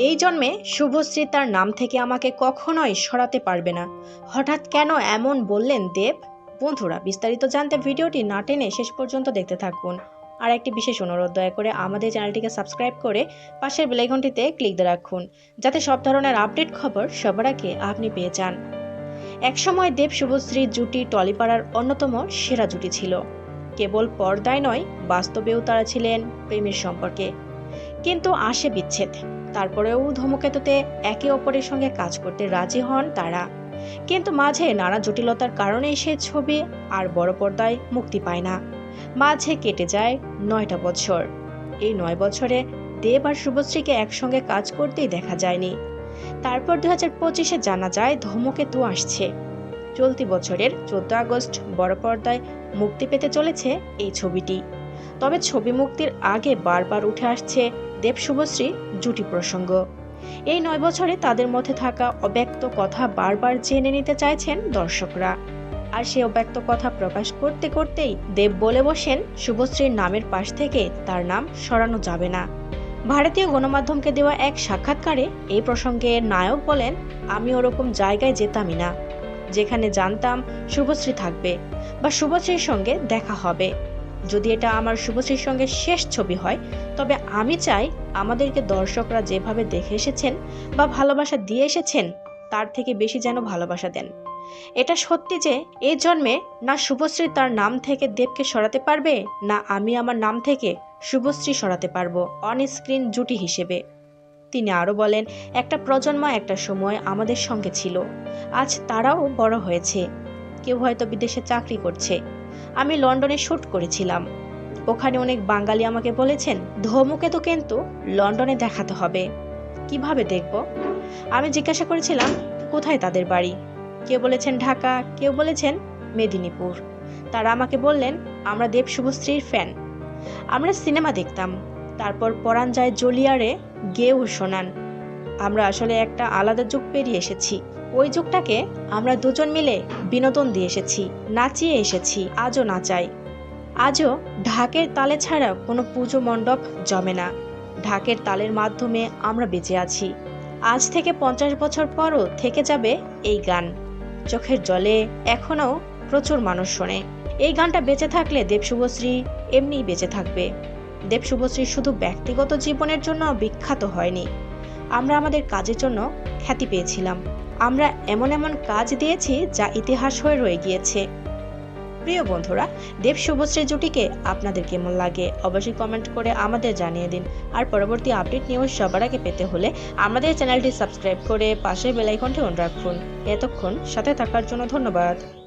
এই জন্মে শুভশ্রী তার নাম থেকে আমাকে কখনোই সরাতে পারবে না। হঠাৎ কেন এমন বললেন দেব? বন্ধুরা, বিস্তারিত জানতে ভিডিওটি না টেনে শেষ পর্যন্ত দেখতে থাকুন। আর একটি বিশেষ অনুরোধ, দয়া করে আমাদের চ্যানেলটিকে সাবস্ক্রাইব করে পাশের বেলাইকনটিতে ক্লিক দিয়ে রাখুন, যাতে সব ধরনের আপডেট খবর সবার আগে আপনি পেয়ে যান। একসময় দেব শুভশ্রীর জুটি টলিপাড়ার অন্যতম সেরা জুটি ছিল। কেবল পর্দায় নয়, বাস্তবেও তারা ছিলেন প্রেমের সম্পর্কে। কিন্তু আসে বিচ্ছেদ। তারপরেও ধূমকেতুতে একে অপরের সঙ্গে কাজ করতে রাজি হন তারা। কিন্তু মাঝে নানা জটিলতার কারণে সে ছবি আর বড় পর্দায় মুক্তি পায় না। মাঝে কেটে যায় নয়টা বছর। এই নয় বছরে দেব আর শুভশ্রীকে একসঙ্গে কাজ করতেই দেখা যায়নি। তারপর দু হাজার পঁচিশে জানা যায় ধূমকেতু আসছে। চলতি বছরের চোদ্দ আগস্ট বড় পর্দায় মুক্তি পেতে চলেছে এই ছবিটি। তবে ছবি মুক্তির আগে বারবার উঠে আসছে দেব শুভশ্রী জুটি প্রসঙ্গ। এই নয় বছরে তাদের মধ্যে থাকা অব্যক্ত কথা বারবার জেনে নিতে চাইছেন দর্শকরা। আর সে অব্যক্ত কথা প্রকাশ করতে করতেই দেব বলে বসেন শুভশ্রীর নামের পাশ থেকে তার নাম সরানো যাবে না। ভারতীয় গণমাধ্যমকে দেওয়া এক সাক্ষাৎকারে এই প্রসঙ্গে নায়ক বলেন, আমি ওরকম জায়গায় যেতামই না। যেখানে জানতাম শুভশ্রী থাকবে বা শুভশ্রীর সঙ্গে দেখা হবে। যদি এটা আমার শুভশ্রীর সঙ্গে শেষ ছবি হয়, তবে আমি চাই আমাদেরকে দর্শকরা যেভাবে দেখে এসেছেন বা ভালোবাসা দিয়ে এসেছেন, তার থেকে বেশি যেন ভালোবাসা দেন। এটা সত্যি যে এই জন্মে না শুভশ্রী তার নাম থেকে দেবকে সরাতে পারবে, না আমি আমার নাম থেকে শুভশ্রী সরাতে পারব অন স্ক্রিন জুটি হিসেবে। তিনি আরও বলেন, একটা প্রজন্ম একটা সময় আমাদের সঙ্গে ছিল। আজ তারাও বড় হয়েছে। কেউ হয়তো বিদেশে চাকরি করছে। আমি লন্ডনে শ্যুট করেছিলাম। ওখানে অনেক বাঙালি আমাকে বলেছেন, ধমুকে তো কিন্তু লন্ডনে দেখাতে হবে। কীভাবে দেখব? আমি জিজ্ঞাসা করেছিলাম, কোথায় তাদের বাড়ি? কেউ বলেছেন ঢাকা, কেউ বলেছেন মেদিনীপুর। তারা আমাকে বললেন, আমরা দেব শুভশ্রীর ফ্যান। আমরা সিনেমা দেখতাম। তারপর পরাণ যায় জলিয়ারে গেও শোনান। আমরা আসলে একটা আলাদা যুগ পেরিয়ে এসেছি। ওই যুগটাকে আমরা দুজন মিলে বিনোদন দিয়ে এসেছি, নাচিয়ে এসেছি, আজও নাচাই। আজও ঢাকের তালে ছাড়া কোনো পুজো মণ্ডপ জমে না। ঢাকের তালের মাধ্যমে আমরা বেঁচে আছি। আজ থেকে পঞ্চাশ বছর পরও থেকে যাবে এই গান। চোখের জলে এখনও প্রচুর মানুষ শোনে। এই গানটা বেঁচে থাকলে দেব শুভশ্রী এমনিই বেঁচে থাকবে। দেবশুভশ্রী শুধু ব্যক্তিগত জীবনের জন্য বিখ্যাত হয়নি। আমরা আমাদের কাজের জন্য খ্যাতি পেয়েছিলাম। আমরা এমন এমন কাজ দিয়েছি যা ইতিহাস হয়ে রয়ে গিয়েছে। প্রিয় বন্ধুরা, দেব শুভশ্রী জুটিকে আপনাদের কেমন লাগে অবশ্যই কমেন্ট করে আমাদের জানিয়ে দিন। আর পরবর্তী আপডেট নিউজ সবার আগে পেতে হলে আমাদের চ্যানেলটি সাবস্ক্রাইব করে পাশের বেলাইকনটি অন রাখুন। এতক্ষণ সাথে থাকার জন্য ধন্যবাদ।